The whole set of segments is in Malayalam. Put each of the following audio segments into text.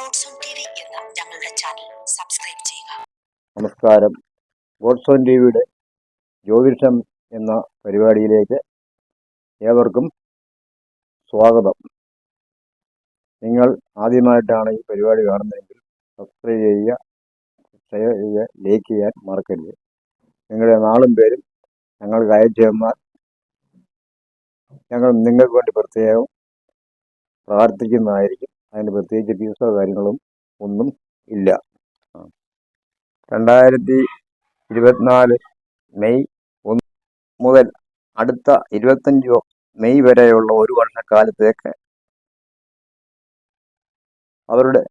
ഗോഡ്സ് ഓൺ ടി എന്ന ഞങ്ങളുടെ ചാനൽ സബ്സ്ക്രൈബ് ചെയ്യുക. നമസ്കാരം. ഗോഡ്സോൺ ടി വിയുടെ ജ്യോതിഷം എന്ന പരിപാടിയിലേക്ക് ഏവർക്കും സ്വാഗതം. നിങ്ങൾ ആദ്യമായിട്ടാണ് ഈ പരിപാടി കാണുന്നതെങ്കിൽ സബ്സ്ക്രൈബ് ചെയ്യുക ഷെയർ ചെയ്യുക ലൈക്ക് ചെയ്യാൻ മറക്കരുത്. നിങ്ങളുടെ നാളും പേരും ഞങ്ങൾക്ക് അയച്ചു തന്നാൽ ഞങ്ങൾ നിങ്ങൾക്ക് വേണ്ടി പ്രത്യേകം പ്രാർത്ഥിക്കുന്നതായിരിക്കും. അതിന് പ്രത്യേകിച്ച് ഫീസോ കാര്യങ്ങളും ഒന്നും ഇല്ല. രണ്ടായിരത്തി ഇരുപത്തിനാല് മെയ് ഒന്ന് മുതൽ അടുത്ത ഇരുപത്തഞ്ച് മെയ് വരെയുള്ള ഒരു വർഷക്കാലത്തേക്ക് അവരുടെ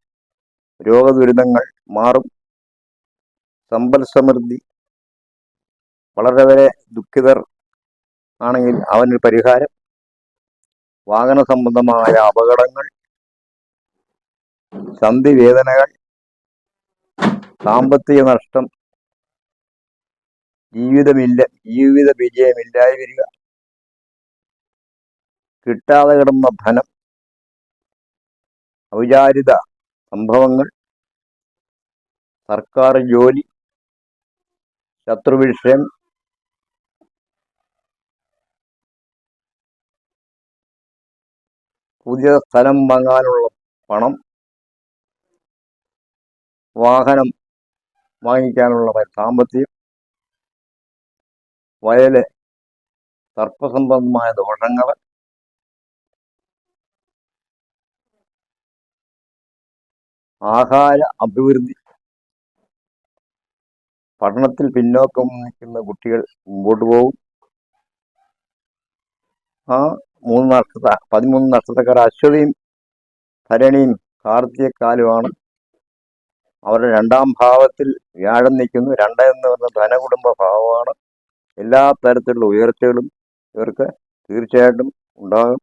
രോഗദുരിതങ്ങൾ മാറും സമ്പൽ സമൃദ്ധി വളരെ വരെ ദുഃഖിതർ ആണെങ്കിൽ അവനൊരു പരിഹാരം വാഹന സംബന്ധമായ അപകടങ്ങൾ സന്ധി വേദനകൾ സാമ്പത്തിക നഷ്ടം ജീവിതമില്ല ജീവിത വിജയമില്ലായി വരിക കിട്ടാതെ കിടന്ന ധനം ഔചാരിത സംഭവങ്ങൾ സർക്കാർ ജോലി ശത്രുവിഷയം പുതിയ സ്ഥലം വാങ്ങാനുള്ള പണം വാഹനം വാങ്ങിക്കാനുള്ള സാമ്പത്തികം വയൽ സർപ്പസംബന്ധമായ ദോഷങ്ങൾ ആഹാര അഭിവൃദ്ധി പഠനത്തിൽ പിന്നോക്കം നിൽക്കുന്ന കുട്ടികൾ മുമ്പോട്ട് പോകും ആ മൂന്ന് നക്ഷത്ര പതിമൂന്ന് നക്ഷത്രക്കാർ അശ്വതിയും ഭരണിയും കാർത്തികക്കാലുമാണ്. അവരുടെ രണ്ടാം ഭാവത്തിൽ വ്യാഴം നിൽക്കുന്നു. രണ്ട് എന്ന് പറഞ്ഞ ധനകുടുംബ ഭാവമാണ്. എല്ലാ തരത്തിലുള്ള ഉയർച്ചകളും ഇവർക്ക് തീർച്ചയായിട്ടും ഉണ്ടാകും.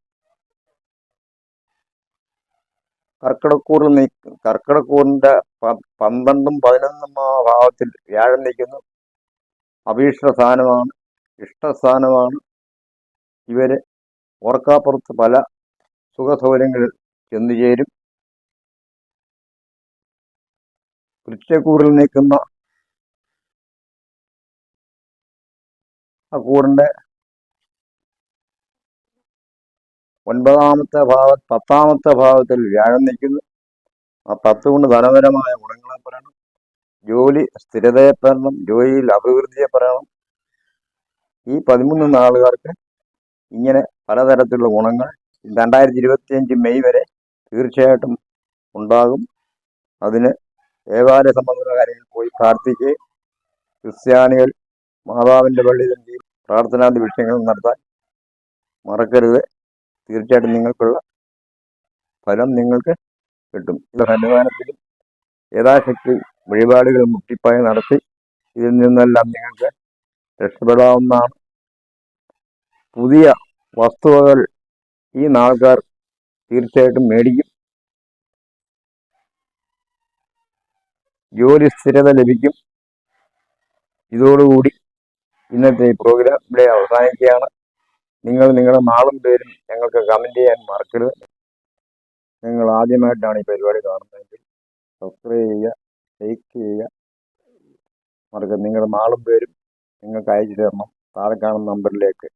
കർക്കിടക്കൂറിൽ നീ കർക്കിടക്കൂറിന്റെ പ- പന്ത്രണ്ടും പതിനൊന്നും ഭാവത്തിൽ വ്യാഴം നിൽക്കുന്നു. അഭീഷ്ട സ്ഥാനമാണ് ഇഷ്ടസ്ഥാനമാണ്. ഇവർ ഓർക്കാപ്പുറത്ത് പല സുഖസൗകര്യങ്ങളിൽ ചെന്നു ചേരും വൃക്ഷക്കൂറിൽ നിൽക്കുന്ന ആ കൂറിന്റെ ഒൻപതാമത്തെ ഭാവ പത്താമത്തെ ഭാവത്തിൽ വ്യാഴം നിൽക്കുന്നു. ആ പത്ത് കൊണ്ട് ധനപരമായ ഗുണങ്ങളെ പറയണം. ജോലി സ്ഥിരതയെ പറയണം. ജോലിയിൽ അഭിവൃദ്ധിയെ പറയണം. ഈ പതിമൂന്ന് നാളുകാർക്ക് ഇങ്ങനെ പലതരത്തിലുള്ള ഗുണങ്ങൾ രണ്ടായിരത്തി ഇരുപത്തിയഞ്ച് മെയ് വരെ തീർച്ചയായിട്ടും ഉണ്ടാകും. അതിന് ദേവാലയ സംബന്ധമായ കാര്യങ്ങളിൽ പോയി പ്രാർത്ഥിച്ച് ക്രിസ്ത്യാനികൾ മാതാവിന്റെ പള്ളിയിൽ പ്രാർത്ഥനാദി വിഷയങ്ങൾ നടത്താൻ മറക്കരുത്. തീർച്ചയായിട്ടും നിങ്ങൾക്കുള്ള ഫലം നിങ്ങൾക്ക് കിട്ടും. ഇത് സന്നിധാനത്തിലും യഥാശക്തി വഴിപാടുകൾ മുട്ടിപ്പായി നടത്തി ഇതിൽ നിന്നെല്ലാം നിങ്ങൾക്ക് രക്ഷപ്പെടാവുന്നതാണ്. പുതിയ വസ്തുവകൾ ഈ നാൾക്കാർ തീർച്ചയായിട്ടും മേടിക്കും. ജോലി സ്ഥിരത ലഭിക്കും. ഇതോടുകൂടി ഇന്നത്തെ ഈ പ്രോഗ്രാം ഇവിടെ അവസാനിക്കുകയാണ്. നിങ്ങൾ നിങ്ങളുടെ നാളും പേരും ഞങ്ങൾക്ക് കമന്റ് ചെയ്യാൻ മറക്കരുത്. നിങ്ങൾ ആദ്യമായിട്ടാണ് ഈ പരിപാടി കാണുന്നതെങ്കിൽ സബ്സ്ക്രൈബ് ചെയ്യുക ലൈക്ക് ചെയ്യുക. മറക്കരുത്. നിങ്ങളുടെ നാളും പേരും നിങ്ങൾക്ക് അയച്ചു തരണം. താഴെ കാണുന്ന നമ്പറിലേക്ക്